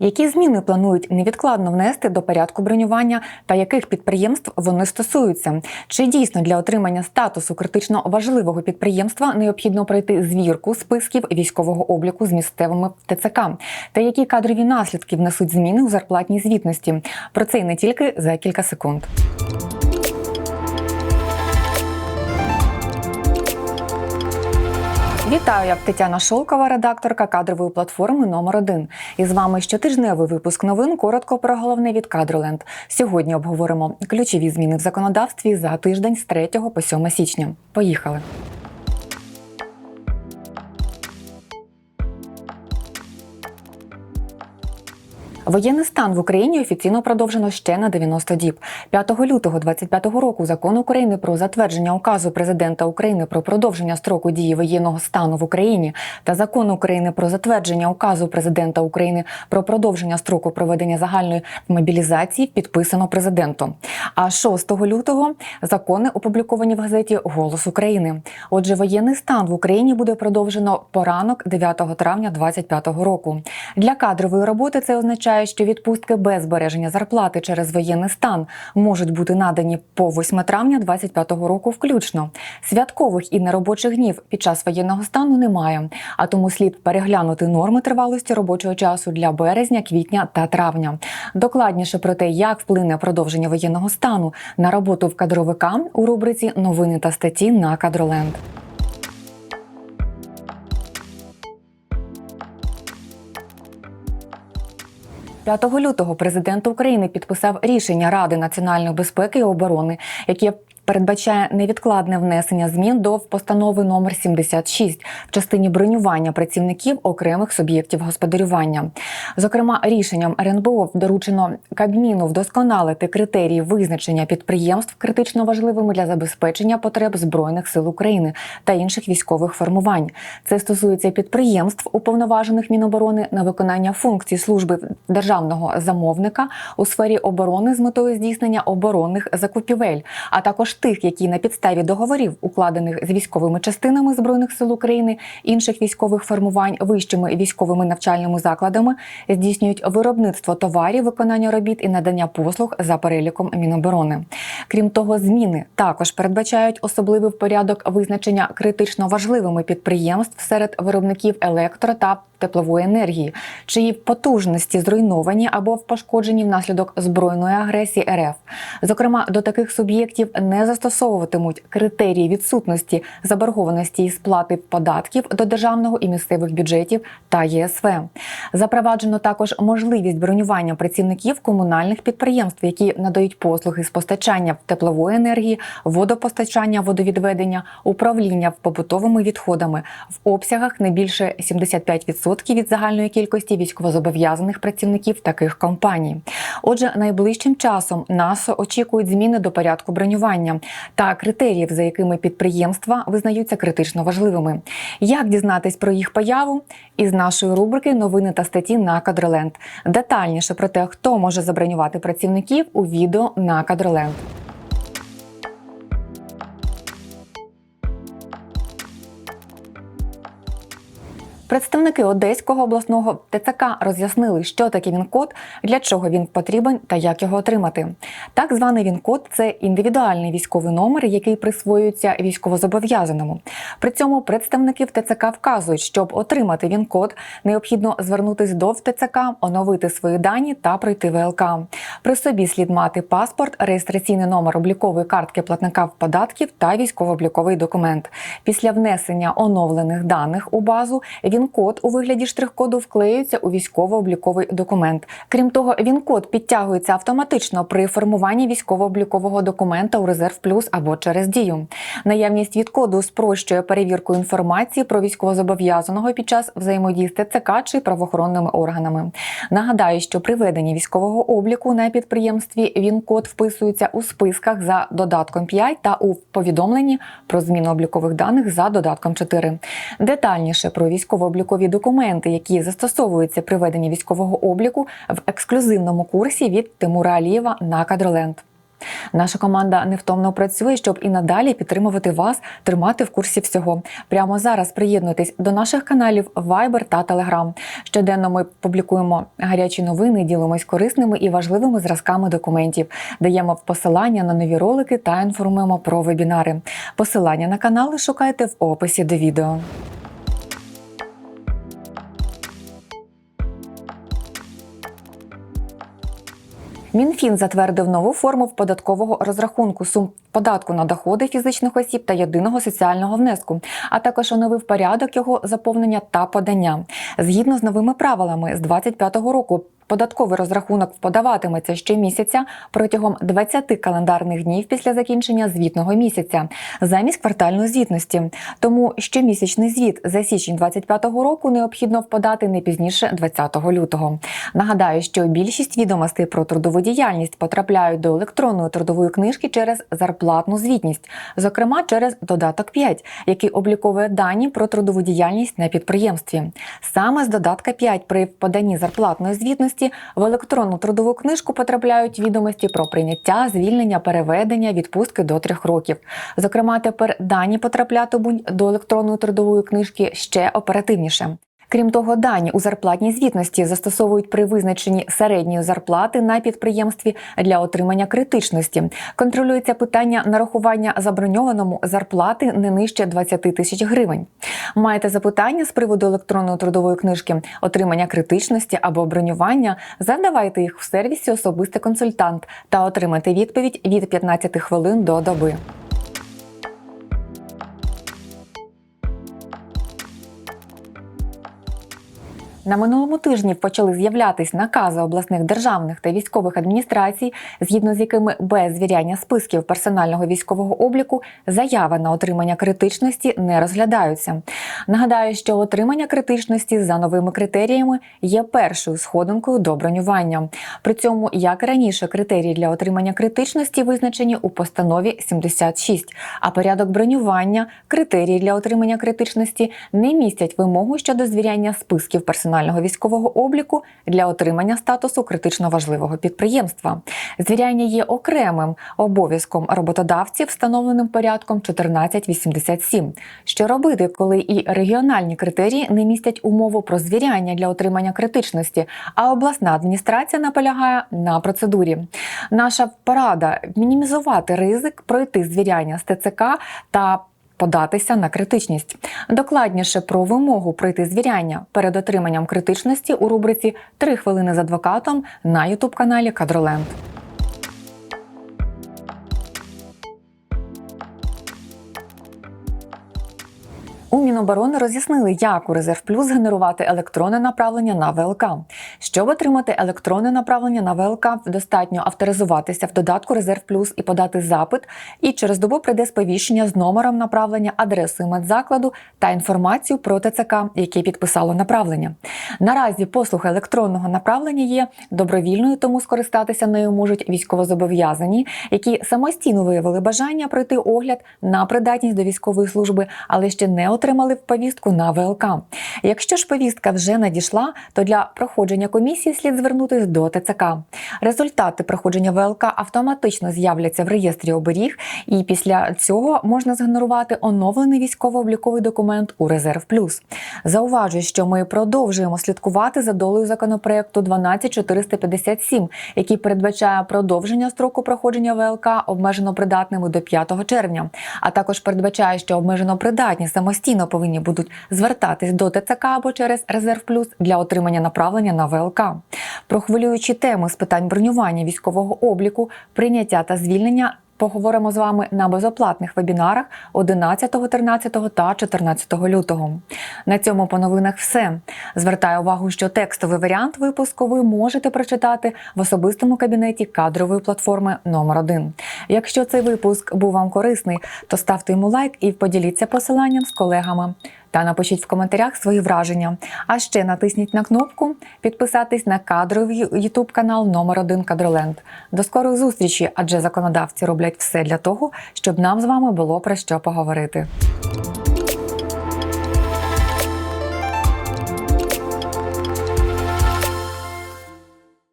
Які зміни планують невідкладно внести до порядку бронювання та яких підприємств вони стосуються? Чи дійсно для отримання статусу критично важливого підприємства необхідно пройти звірку списків військового обліку з місцевими ТЦК? Та які кадрові наслідки внесуть зміни у зарплатній звітності? Про це і не тільки за кілька секунд. Вітаю, я Тетяна Шолкова, редакторка кадрової платформи номер 1 І з вами щотижневий випуск новин. Коротко про головне від Кадроленд. Сьогодні обговоримо ключові зміни в законодавстві за тиждень з 3 по 7 січня. Поїхали. Воєнний стан в Україні офіційно продовжено ще на 90 діб. 5 лютого 2025 року закон України про затвердження указу президента України про продовження строку дії воєнного стану в Україні та закон України про затвердження указу президента України про продовження строку проведення загальної мобілізації підписано президентом. А 6 лютого закони опубліковані в газеті Голос України. Отже, воєнний стан в Україні буде продовжено по ранок 9 травня 2025 року. Для кадрової роботи це означає, що відпустки без збереження зарплати через воєнний стан можуть бути надані по 8 травня 2025 року включно. Святкових і неробочих днів під час воєнного стану немає, а тому слід переглянути норми тривалості робочого часу для березня, квітня та травня. Докладніше про те, як вплине продовження воєнного стану на роботу в кадровика у рубриці Новини та статті на Кадроленд. – 5 лютого президент України підписав рішення Ради національної безпеки і оборони, яке передбачає невідкладне внесення змін до постанови номер 76 в частині бронювання працівників окремих суб'єктів господарювання. Зокрема, рішенням РНБО доручено Кабміну вдосконалити критерії визначення підприємств критично важливими для забезпечення потреб збройних сил України та інших військових формувань. Це стосується підприємств, уповноважених Міноборони на виконання функцій служби державного замовника у сфері оборони з метою здійснення оборонних закупівель, а також тих, які на підставі договорів, укладених з військовими частинами збройних сил України, інших військових формувань, вищими військовими навчальними закладами, здійснюють виробництво товарів, виконання робіт і надання послуг за переліком Міноборони. Крім того, зміни також передбачають особливий порядок визначення критично важливими підприємств серед виробників електро та теплової енергії, чиї потужності зруйновані або пошкоджені внаслідок збройної агресії РФ. Зокрема, до таких суб'єктів не застосовуватимуть критерії відсутності заборгованості і сплати податків до державного і місцевих бюджетів та ЄСВ. Запроваджено також можливість бронювання працівників комунальних підприємств, які надають послуги з постачання теплової енергії, водопостачання, водовідведення, управління побутовими відходами в обсягах не більше 75% від загальної кількості військовозобов'язаних працівників таких компаній. Отже, найближчим часом нас очікують зміни до порядку бронювання та критеріїв, за якими підприємства визнаються критично важливими. Як дізнатись про їх появу? Із нашої рубрики Новини та статті на Кадроленд. Детальніше про те, хто може забронювати працівників у відео на Кадроленд. Представники Одеського обласного ТЦК роз'яснили, що таке він-код, для чого він потрібен та як його отримати. Так званий він-код це індивідуальний військовий номер, який присвоюється військовозобов'язаному. При цьому представники ТЦК вказують, щоб отримати він-код, необхідно звернутися до ТЦК, оновити свої дані та пройти ВЛК. При собі слід мати паспорт, реєстраційний номер облікової картки платника в податків та військово-обліковий документ. Після внесення оновлених даних у базу він-код у вигляді штрих-коду вклеюється у військово-обліковий документ. Крім того, він-код підтягується автоматично при формуванні військово-облікового документа у резерв плюс або через дію. Наявність від коду спрощує перевірку інформації про військовозобов'язаного під час взаємодії з ТЦК чи правоохоронними органами. Нагадаю, що при веденні військового обліку на підприємстві він-код вписується у списках за додатком 5 та у повідомленні про зміну облікових даних за додатком 4. Детальніше про військово облікові документи, які застосовуються при веденні військового обліку в ексклюзивному курсі від Тимура Алієва на Кадроленд. Наша команда невтомно працює, щоб і надалі підтримувати вас, тримати в курсі всього. Прямо зараз приєднуйтесь до наших каналів Viber та Telegram. Щоденно ми публікуємо гарячі новини, ділимось корисними і важливими зразками документів, даємо посилання на нові ролики та інформуємо про вебінари. Посилання на канали шукайте в описі до відео. Мінфін затвердив нову форму податкового розрахунку сум податку на доходи фізичних осіб та єдиного соціального внеску, а також оновив порядок його заповнення та подання. Згідно з новими правилами, з 2025 року Податковий розрахунок подаватиметься щомісяця протягом 20 календарних днів після закінчення звітного місяця замість квартальної звітності. Тому щомісячний звіт за січень 2025 року необхідно вподати не пізніше 20 лютого. Нагадаю, що більшість відомостей про трудову діяльність потрапляють до електронної трудової книжки через зарплатну звітність, зокрема через додаток 5, який обліковує дані про трудову діяльність на підприємстві. Саме з додатка 5 при поданні зарплатної звітності в електронну трудову книжку потрапляють відомості про прийняття, звільнення, переведення, відпустки до трьох років. Зокрема, тепер дані потраплятимуть до електронної трудової книжки ще оперативніше. Крім того, дані у зарплатній звітності застосовують при визначенні середньої зарплати на підприємстві для отримання критичності. Контролюється питання нарахування заброньованому зарплати не нижче 20 тисяч гривень. Маєте запитання з приводу електронної трудової книжки, отримання критичності або бронювання? Задавайте їх в сервісі Особистий консультант та отримайте відповідь від 15 хвилин до доби. На минулому тижні почали з'являтись накази обласних державних та військових адміністрацій, згідно з якими без звіряння списків персонального військового обліку заяви на отримання критичності не розглядаються. Нагадаю, що отримання критичності за новими критеріями є першою сходинкою до бронювання. При цьому, як і раніше, критерії для отримання критичності визначені у постанові 76, а порядок бронювання, критерії для отримання критичності не містять вимогу щодо звіряння списків персонального національного військового обліку для отримання статусу критично важливого підприємства. Звіряння є окремим обов'язком роботодавців, встановленим порядком 1487. Що робити, коли і регіональні критерії не містять умову про звіряння для отримання критичності, а обласна адміністрація наполягає на процедурі. Наша порада мінімізувати ризик пройти звіряння з ТЦК та податися на критичність. Докладніше про вимогу пройти звіряння перед отриманням критичності у рубриці Три хвилини з адвокатом на ютуб-каналі Кадроленд. У Міноборони роз'яснили, як у резерв плюс генерувати електронне направлення на ВЛК. Щоб отримати електронне направлення на ВЛК, достатньо авторизуватися в додатку Резерв Плюс і подати запит. І через добу прийде сповіщення з номером направлення, адресою медзакладу та інформацію про ТЦК, яке підписало направлення. Наразі послуга електронного направлення є добровільною, тому скористатися нею можуть військовозобов'язані, які самостійно виявили бажання пройти огляд на придатність до військової служби, але ще не отримали отримали повістку на ВЛК. Якщо ж повістка вже надійшла, то для проходження комісії слід звернутися до ТЦК. Результати проходження ВЛК автоматично з'являться в реєстрі оберіг, і після цього можна згенерувати оновлений військово-обліковий документ у Резерв Плюс. Зауважую, що ми продовжуємо слідкувати за долею законопроекту 12457, який передбачає продовження строку проходження ВЛК обмежено придатними до 5 червня, а також передбачає, що обмежено придатні самостійно самостійно повинні будуть звертатись до ТЦК або через Резерв Плюс для отримання направлення на ВЛК. Про хвилюючі теми з питань бронювання військового обліку, прийняття та звільнення. Поговоримо з вами на безоплатних вебінарах 11, 13 та 14 лютого. На цьому по новинах все. Звертаю увагу, що текстовий варіант випуску ви можете прочитати в особистому кабінеті кадрової платформи номер 1 Якщо цей випуск був вам корисний, то ставте йому лайк і поділіться посиланням з колегами та напишіть в коментарях свої враження. А ще натисніть на кнопку підписатись на кадровий YouTube канал номер 1 Кадроленд. До скорої зустрічі, адже законодавці роблять все для того, щоб нам з вами було про що поговорити.